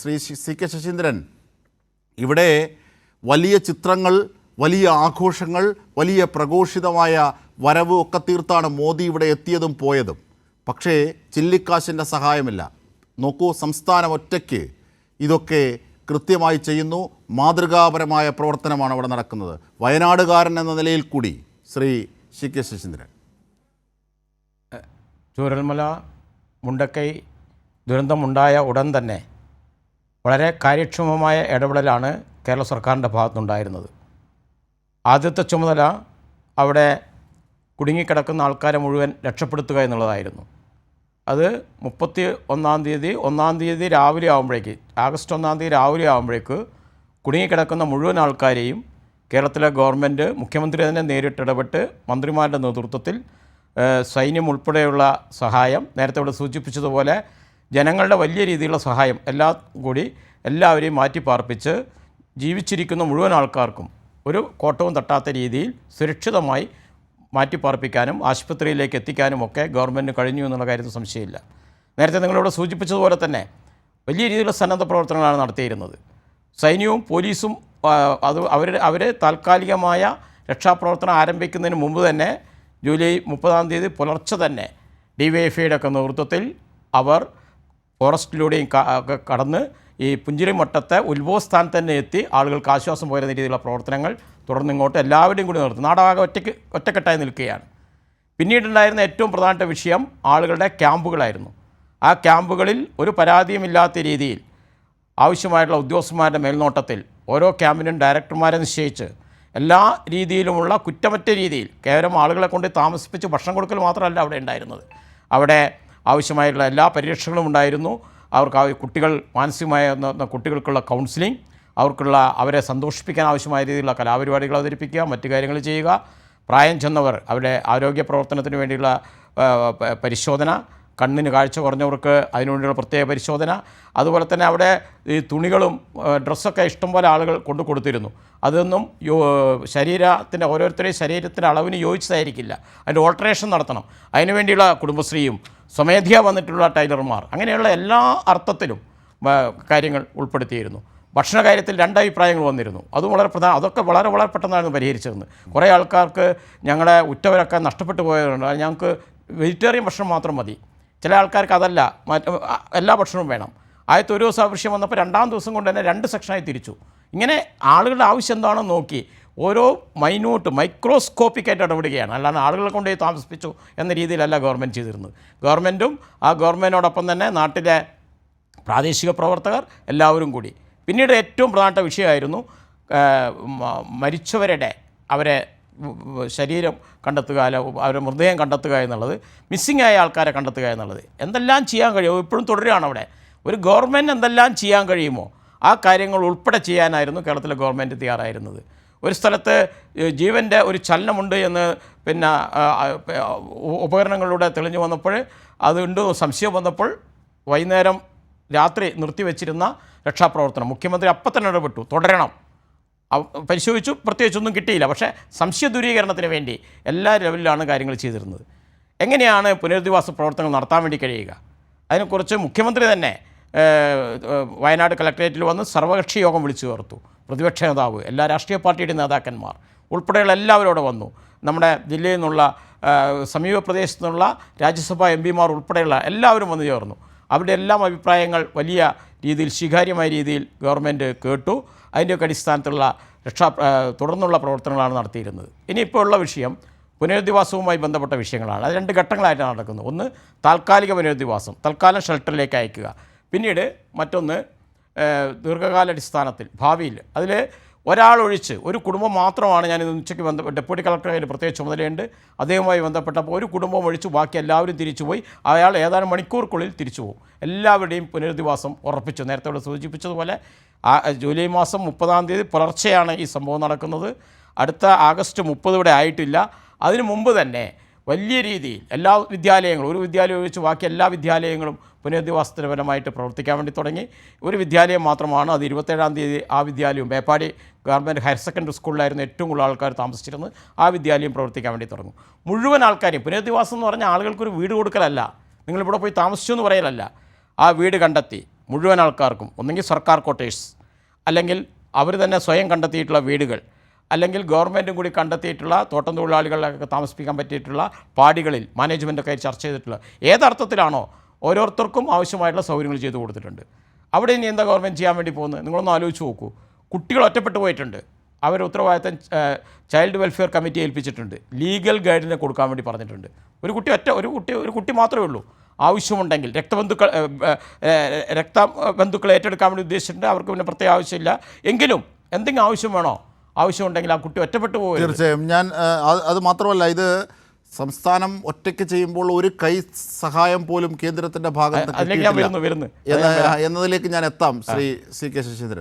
Shri C K Saseendran. ഇവിടെ വലിയ ചിത്രങ്ങൾ വലിയ ആഘോഷങ്ങൾ വലിയ പ്രഘോഷിതമായ വരവ് ഒക്കെ തീർത്താണ് മോദി ഇവിടെ എത്തിയതും പോയതും. പക്ഷേ ചില്ലിക്കാശിന്റെ സഹായമില്ല. നോക്കൂ സംസ്ഥാനം ഒറ്റയ്ക്ക് ഇതൊക്കെ കൃത്യമായി ചെയ്യുന്നു. മാതൃകാപരമായ പ്രവർത്തനമാണ് അവിടെ നടക്കുന്നത്. വയനാടുകാരൻ എന്ന നിലയിൽ കൂടി ശ്രീ സി കെ ശശീന്ദ്രൻ. ചൂരൽമല മുണ്ടക്കൈ ദുരന്തമുണ്ടായ ഉടൻ തന്നെ വളരെ കാര്യക്ഷമമായ ഇടപെടലാണ് കേരള സർക്കാരിന്റെ ഭാഗത്തുണ്ടായിരുന്നത് ആദ്യത്തെ ചുമതല അവിടെ കുടുങ്ങിക്കിടക്കുന്ന ആൾക്കാരെ മുഴുവൻ രക്ഷപ്പെടുത്തുക എന്നുള്ളതായിരുന്നു. അത് മുപ്പത്തി ഒന്നാം തീയതി ഒന്നാം തീയതി രാവിലെ ആകുമ്പോഴേക്ക് ആഗസ്റ്റ് ഒന്നാം തീയതി രാവിലെ ആകുമ്പോഴേക്ക് കുടുങ്ങിക്കിടക്കുന്ന മുഴുവൻ ആൾക്കാരെയും കേരളത്തിലെ ഗവൺമെന്റ് മുഖ്യമന്ത്രി തന്നെ നേരിട്ടിടപെട്ട് മന്ത്രിമാരുടെ നേതൃത്വത്തിൽ സൈന്യം ഉൾപ്പെടെയുള്ള സഹായം നേരത്തെ ഇവിടെ സൂചിപ്പിച്ചതുപോലെ ജനങ്ങളുടെ വലിയ രീതിയിലുള്ള സഹായം എല്ലാം കൂടി എല്ലാവരെയും മാറ്റി പാർപ്പിച്ച് ജീവിച്ചിരിക്കുന്ന മുഴുവൻ ആൾക്കാർക്കും ഒരു കോട്ടവും തട്ടാത്ത രീതിയിൽ സുരക്ഷിതമായി മാറ്റിപ്പാർപ്പിക്കാനും ആശുപത്രിയിലേക്ക് എത്തിക്കാനും ഒക്കെ ഗവൺമെന്റ് കഴിഞ്ഞു എന്നുള്ള കാര്യത്തിൽ സംശയമില്ല. നേരത്തെ നിങ്ങളിവിടെ സൂചിപ്പിച്ചതുപോലെ തന്നെ വലിയ രീതിയിലുള്ള സന്നദ്ധ പ്രവർത്തനങ്ങളാണ് നടത്തിയിരുന്നത്. സൈന്യവും പോലീസും അത് അവർ അവർ താൽക്കാലികമായ രക്ഷാപ്രവർത്തനം ആരംഭിക്കുന്നതിന് മുമ്പ് തന്നെ ജൂലൈ മുപ്പതാം തീയതി പുലർച്ചെ തന്നെ ഡി വൈ എഫ് ഐയുടെ ഒക്കെ നേതൃത്വത്തിൽ അവർ ഫോറസ്റ്റിലൂടെയും കടന്ന് ഈ പുഞ്ചിരിമട്ടത്തെ ഉത്ഭവസ്ഥാനത്ത് തന്നെ എത്തി ആളുകൾക്ക് ആശ്വാസം പോരുന്ന രീതിയിലുള്ള പ്രവർത്തനങ്ങൾ തുടർന്ന് ഇങ്ങോട്ട് എല്ലാവരുടെയും കൂടി നിർത്തും നാടാകെ ഒറ്റയ്ക്ക് ഒറ്റക്കെട്ടായി നിൽക്കുകയാണ്. പിന്നീടുണ്ടായിരുന്ന ഏറ്റവും പ്രധാനപ്പെട്ട വിഷയം ആളുകളുടെ ക്യാമ്പുകളായിരുന്നു. ആ ക്യാമ്പുകളിൽ ഒരു പരാതിയുമില്ലാത്ത രീതിയിൽ ആവശ്യമായിട്ടുള്ള ഉദ്യോഗസ്ഥന്മാരുടെ മേൽനോട്ടത്തിൽ ഓരോ ക്യാമ്പിനും ഡയറക്ടർമാരെ നിശ്ചയിച്ച് എല്ലാ രീതിയിലുമുള്ള കുറ്റമറ്റ രീതിയിൽ കേവലം ആളുകളെ കൊണ്ട് താമസിപ്പിച്ച് ഭക്ഷണം കൊടുക്കൽ മാത്രമല്ല അവിടെ ഉണ്ടായിരുന്നത്. അവിടെ ആവശ്യമായിട്ടുള്ള എല്ലാ പരിരക്ഷകളും ഉണ്ടായിരുന്നു. അവർക്ക് കുട്ടികൾ മാനസികമായ കുട്ടികൾക്കുള്ള കൗൺസിലിംഗ് അവർക്കുള്ള അവരെ സന്തോഷിപ്പിക്കാൻ ആവശ്യമായ രീതിയിലുള്ള കലാപരിപാടികൾ അവതരിപ്പിക്കുക മറ്റു കാര്യങ്ങൾ ചെയ്യുക. പ്രായം ചെന്നവർ അവരുടെ ആരോഗ്യ പ്രവർത്തനത്തിന് വേണ്ടിയുള്ള പരിശോധന കണ്ണിന് കാഴ്ച കുറഞ്ഞവർക്ക് അതിനുവേണ്ടിയുള്ള പ്രത്യേക പരിശോധന. അതുപോലെ തന്നെ അവിടെ ഈ തുണികളും ഡ്രസ്സൊക്കെ ഇഷ്ടംപോലെ ആളുകൾ കൊണ്ടു കൊടുത്തിരുന്നു. അതൊന്നും യോ ശരീരത്തിന്റെ ഓരോരുത്തരുടെയും ശരീരത്തിന്റെ അളവിന് യോജിച്ചതായിരിക്കില്ല. അതിന്റെ ഓൾട്ടറേഷൻ നടത്തണം. അതിനുവേണ്ടിയുള്ള കുടുംബശ്രീയും സ്വമേധ്യ വന്നിട്ടുള്ള ടൈലർമാർ. അങ്ങനെയുള്ള എല്ലാ അർത്ഥത്തിലും കാര്യങ്ങൾ ഉൾപ്പെടുത്തിയിരുന്നു. ഭക്ഷണ കാര്യത്തിൽ രണ്ടഭിപ്രായങ്ങൾ വന്നിരുന്നു. അതും വളരെ പ്രധാന അതൊക്കെ വളരെ വളരെ പെട്ടെന്നായിരുന്നു പരിഹരിച്ചിരുന്നത്. കുറേ ആൾക്കാർക്ക് ഞങ്ങളുടെ ഉറ്റവരൊക്കെ നഷ്ടപ്പെട്ടു പോയതുകൊണ്ട് ഞങ്ങൾക്ക് വെജിറ്റേറിയൻ ഭക്ഷണം മാത്രം മതി. ചില ആൾക്കാർക്ക് അതല്ല. എല്ലാ ഭക്ഷണവും വേണം. ആദ്യത്തെ ഒരു ദിവസം ആവശ്യം വന്നപ്പോൾ രണ്ടാം ദിവസം കൊണ്ട് തന്നെ രണ്ട് സെക്ഷനായി തിരിച്ചു. ഇങ്ങനെ ആളുകളുടെ ആവശ്യം എന്താണെന്ന് നോക്കി ഓരോ മൈന്യൂട്ട് മൈക്രോസ്കോപ്പിക്കായിട്ട് ഇടപെടുകയാണ്. അല്ലാതെ ആളുകളെ കൊണ്ടുപോയി താമസിപ്പിച്ചു എന്ന രീതിയിലല്ല ഗവൺമെന്റ് ചെയ്തിരുന്നത്. ഗവൺമെന്റും ആ ഗവൺമെന്റിനോടൊപ്പം തന്നെ നാട്ടിലെ പ്രാദേശിക പ്രവർത്തകർ എല്ലാവരും കൂടി. പിന്നീട് ഏറ്റവും പ്രധാനപ്പെട്ട വിഷയമായിരുന്നു മരിച്ചവരുടെ അവരെ ശരീരം കണ്ടെത്തുക അല്ല അവരുടെ മൃതദേഹം കണ്ടെത്തുക എന്നുള്ളത് മിസ്സിംഗ് ആയ ആൾക്കാരെ കണ്ടെത്തുക എന്നുള്ളത്. എന്തെല്ലാം ചെയ്യാൻ കഴിയുമോ? ഇപ്പോഴും തുടരുകയാണ് അവിടെ. ഒരു ഗവൺമെന്റ് എന്തെല്ലാം ചെയ്യാൻ കഴിയുമോ? ആ കാര്യങ്ങൾ ഉൾപ്പെടെ ചെയ്യാനായിരുന്നു കേരളത്തിലെ ഗവൺമെന്റ് തയ്യാറായിരുന്നത്. ഒരു സ്ഥലത്ത് ജീവന്റെ ഒരു ചലനമുണ്ട് എന്ന് പിന്നെ ഉപകരണങ്ങളിലൂടെ തെളിഞ്ഞു വന്നപ്പോൾ അതുണ്ട് സംശയം വന്നപ്പോൾ വൈകുന്നേരം രാത്രി നിർത്തിവെച്ചിരുന്ന രക്ഷാപ്രവർത്തനം. മുഖ്യമന്ത്രി അപ്പം തന്നെ ഇടപെട്ടു. തുടരണം. പരിശോധിച്ചു പ്രത്യേകിച്ചൊന്നും കിട്ടിയില്ല. പക്ഷേ സംശയ ദൂരീകരണത്തിന് വേണ്ടി എല്ലാ ലെവലിലാണ് കാര്യങ്ങൾ ചെയ്തിരുന്നത്. എങ്ങനെയാണ് പുനരധിവാസ പ്രവർത്തനങ്ങൾ നടത്താൻ വേണ്ടി കഴിയുക? അതിനെക്കുറിച്ച് മുഖ്യമന്ത്രി തന്നെ വയനാട് കളക്ടറേറ്റിൽ വന്ന് സർവകക്ഷി യോഗം വിളിച്ചു ചേർത്തു. പ്രതിപക്ഷ നേതാവ് എല്ലാ രാഷ്ട്രീയ പാർട്ടിയുടെ നേതാക്കന്മാർ ഉൾപ്പെടെയുള്ള എല്ലാവരോടും വന്നു. നമ്മുടെ ജില്ലയിൽ നിന്നുള്ള സമീപ പ്രദേശത്തു നിന്നുള്ള രാജ്യസഭാ എം പിമാർ ഉൾപ്പെടെയുള്ള എല്ലാവരും വന്നു ചേർന്നു. അവരുടെ എല്ലാം അഭിപ്രായങ്ങൾ വലിയ രീതിയിൽ സ്വീകാര്യമായ രീതിയിൽ ഗവൺമെന്റ് കേട്ടു. അതിന്റെയൊക്കെ അടിസ്ഥാനത്തിലുള്ള രക്ഷാ തുടർന്നുള്ള പ്രവർത്തനങ്ങളാണ് നടത്തിയിരുന്നത്. ഇനിയിപ്പോൾ ഉള്ള വിഷയം പുനരധിവാസവുമായി ബന്ധപ്പെട്ട വിഷയങ്ങളാണ്. അത് രണ്ട് ഘട്ടങ്ങളായിട്ടാണ് നടക്കുന്നത് ഒന്ന് താൽക്കാലിക പുനരധിവാസം തൽക്കാലം ഷെൽട്ടറിലേക്ക് അയക്കുക. പിന്നീട് മറ്റൊന്ന് ദീർഘകാലാടിസ്ഥാനത്തിൽ ഭാവിയിൽ. അതിൽ ഒരാളൊഴിച്ച് ഒരു കുടുംബം മാത്രമാണ് ഞാൻ ഇന്ന് ഉച്ചയ്ക്ക് ബന്ധ ഡെപ്യൂട്ടി കളക്ടറുടെ പ്രത്യേക ചുമതലയുണ്ട്. അദ്ദേഹവുമായി ബന്ധപ്പെട്ടപ്പോൾ ഒരു കുടുംബം ഒഴിച്ച് ബാക്കി എല്ലാവരും തിരിച്ചുപോയി അയാൾ ഏതാനും മണിക്കൂർക്കുള്ളിൽ തിരിച്ചു പോകും. എല്ലാവരുടെയും പുനരധിവാസം ഉറപ്പിച്ചു. നേരത്തെ ഇവിടെ സൂചിപ്പിച്ചതുപോലെ ജൂലൈ മാസം മുപ്പതാം തീയതി പുലർച്ചെയാണ് ഈ സംഭവം നടക്കുന്നത്. അടുത്ത ആഗസ്റ്റ് മുപ്പത് ഇവിടെ ആയിട്ടില്ല. അതിനു മുമ്പ് തന്നെ വലിയ രീതിയിൽ എല്ലാ വിദ്യാലയങ്ങളും ഒരു വിദ്യാലയം ഒഴിച്ച് ബാക്കി എല്ലാ വിദ്യാലയങ്ങളും പുനരധിവാസത്തിന് പരമായിട്ട് പ്രവർത്തിക്കാൻ വേണ്ടി തുടങ്ങി. ഒരു വിദ്യാലയം മാത്രമാണ്. അത് ഇരുപത്തേഴാം തീയതി ആ വിദ്യാലയവും മേപ്പാടി ഗവൺമെന്റ് ഹയർ സെക്കൻഡറി സ്കൂളിലായിരുന്നു ഏറ്റവും കൂടുതൽ ആൾക്കാർ താമസിച്ചിരുന്നത്. ആ വിദ്യാലയം പ്രവർത്തിക്കാൻ വേണ്ടി തുടങ്ങും. മുഴുവൻ ആൾക്കാരെയും പുനരധിവാസം എന്ന് പറഞ്ഞാൽ ആളുകൾക്കൊരു വീട് കൊടുക്കലല്ല. നിങ്ങളിവിടെ പോയി താമസിച്ചു എന്ന് പറയലല്ല. ആ വീട് കണ്ടെത്തി മുഴുവൻ ആൾക്കാർക്കും ഒന്നെങ്കിൽ സർക്കാർ ക്വാർട്ടേഴ്സ് അല്ലെങ്കിൽ അവർ തന്നെ സ്വയം കണ്ടെത്തിയിട്ടുള്ള വീടുകൾ അല്ലെങ്കിൽ ഗവൺമെന്റും കൂടി കണ്ടെത്തിയിട്ടുള്ള തോട്ടം തൊഴിലാളികളൊക്കെ താമസിപ്പിക്കാൻ പറ്റിയിട്ടുള്ള പാടികളിൽ മാനേജ്മെന്റൊക്കെ ചർച്ച ചെയ്തിട്ടുള്ള ഏതർത്ഥത്തിലാണോ ഓരോരുത്തർക്കും ആവശ്യമായിട്ടുള്ള സൗകര്യങ്ങൾ ചെയ്തു കൊടുത്തിട്ടുണ്ട്. അവിടെ ഇനി എന്താ ഗവൺമെന്റ് ചെയ്യാൻ വേണ്ടി പോകുന്നത്? നിങ്ങളൊന്ന് ആലോചിച്ച് നോക്കൂ. കുട്ടികൾ ഒറ്റപ്പെട്ടു പോയിട്ടുണ്ട്. അവർ ഉത്തരവാദിത്തം ചൈൽഡ് വെൽഫെയർ കമ്മിറ്റി ഏൽപ്പിച്ചിട്ടുണ്ട്. ലീഗൽ ഗൈഡിനെ കൊടുക്കാൻ വേണ്ടി പറഞ്ഞിട്ടുണ്ട്. ഒരു കുട്ടി ഒറ്റ ഒരു കുട്ടി ഒരു കുട്ടി മാത്രമേ ഉള്ളൂ. ആവശ്യമുണ്ടെങ്കിൽ രക്തബന്ധുക്കൾ ഏഹ്, ഏഹ്, രക്ത ബന്ധുക്കളെ ഏറ്റെടുക്കാൻ വേണ്ടി ഉദ്ദേശിച്ചിട്ടുണ്ട്. അവർക്ക് പിന്നെ പ്രത്യേക ആവശ്യമില്ല. എങ്കിലും എന്തെങ്കിലും ആവശ്യം വേണോ? ആവശ്യമുണ്ടെങ്കിൽ ആ കുട്ടി ഒറ്റപ്പെട്ടു പോകും തീർച്ചയായും. ഞാൻ അത് മാത്രമല്ല ഇത് സംസ്ഥാനം ഒറ്റയ്ക്ക് ചെയ്യുമ്പോൾ ഒരു കൈ സഹായം പോലും കേന്ദ്രത്തിന്റെ ഭാഗത്ത് എന്നതിലേക്ക് ഞാൻ എത്താം. Shri C K Saseendran.